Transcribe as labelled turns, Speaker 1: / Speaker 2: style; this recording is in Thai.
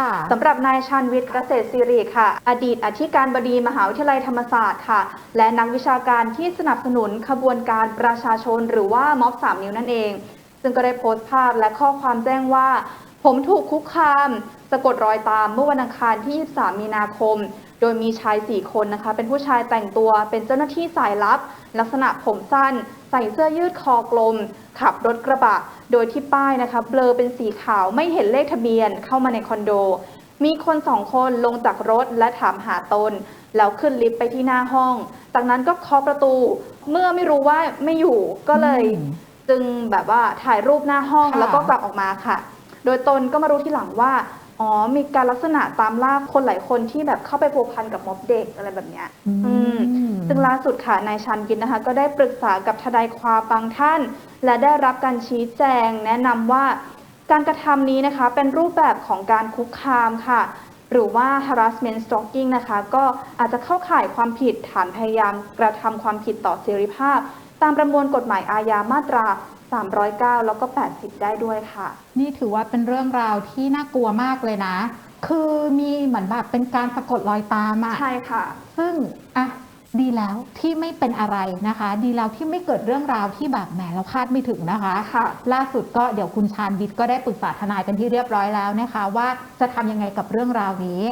Speaker 1: ค่ะ
Speaker 2: สำหรับนายชันวิทย์เกษตรศิริค่ะ อดีตอธิการบดีมหาวิทยาลัยธรรมศาสตร์ค่ะ และนักวิชาการที่สนับสนุนขบวนการประชาชนหรือว่าม็อบสามนิ้วนั่นเอง ซึ่งก็ได้โพสต์ภาพและข้อความแจ้งว่า ผมถูกคุกคาม สะกดรอยตามเมื่อวันอังคารที่ 23 มีนาคม โดยมีชาย 4 คนนะคะ เป็นผู้ชายแต่งตัวเป็นเจ้าหน้าที่สายลับ ลักษณะผมสั้น ใส่เสื้อยืดคอกลม ขับรถกระบะ โดยที่ป้ายนะคะ เบลอเป็นสีขาวไม่เห็นเลขทะเบียนเข้ามาในคอนโด มีคนสองคนลงจากรถและถามหาตน แล้วขึ้นลิฟต์ไปที่หน้าห้อง จากนั้นก็เคาะประตู เมื่อไม่รู้ว่าไม่อยู่ก็เลย
Speaker 1: อืม
Speaker 2: จึงแบบว่าถ่ายรูปหน้าห้อง
Speaker 1: ค่ะ
Speaker 2: แล้วก็กลับออกมาค่ะ โดยตนก็มารู้ที่หลังว่า อ๋อ มีการลักษณะตามล่าคนหลายคนที่แบบเข้าไปพัวพันกับม็อบเด็กอะไรแบบเนี้ยอืมซึ่งล่าสุดค่ะนายชันกินนะคะ ก็ได้ปรึกษากับทนายความบางท่าน และได้รับการชี้แจง แนะนำว่าการกระทำนี้นะคะ เป็นรูปแบบของการคุกคามค่ะ หรือว่า harassment stalking นะคะ ก็อาจจะเข้าข่ายความผิดฐานพยายามกระทำความผิดต่อเสรีภาพ ตามประมวลกฎหมายอาญามาตรา 309 แล้วก็ 80 ได้ด้วยค่ะ
Speaker 1: นี่ถือว่าเป็นเรื่องราวที่น่ากลัวมากเลยนะ คือมีเหมือนแบบเป็นการสะกดรอยตามอะ
Speaker 2: ใช่ค่ะ
Speaker 1: ซึ่งอะดีแล้วที่ไม่เป็นอะไรนะคะ ดีแล้วที่ไม่เกิดเรื่องราวที่แบบแหมเราคาดไม่ถึงนะคะ
Speaker 2: ค่ะ
Speaker 1: ล่าสุดก็เดี๋ยวคุณชาญวิทย์ก็ได้ปรึกษาทนายเป็นที่เรียบร้อยแล้วนะคะ ว่าจะทำยังไงกับเรื่องราวนี้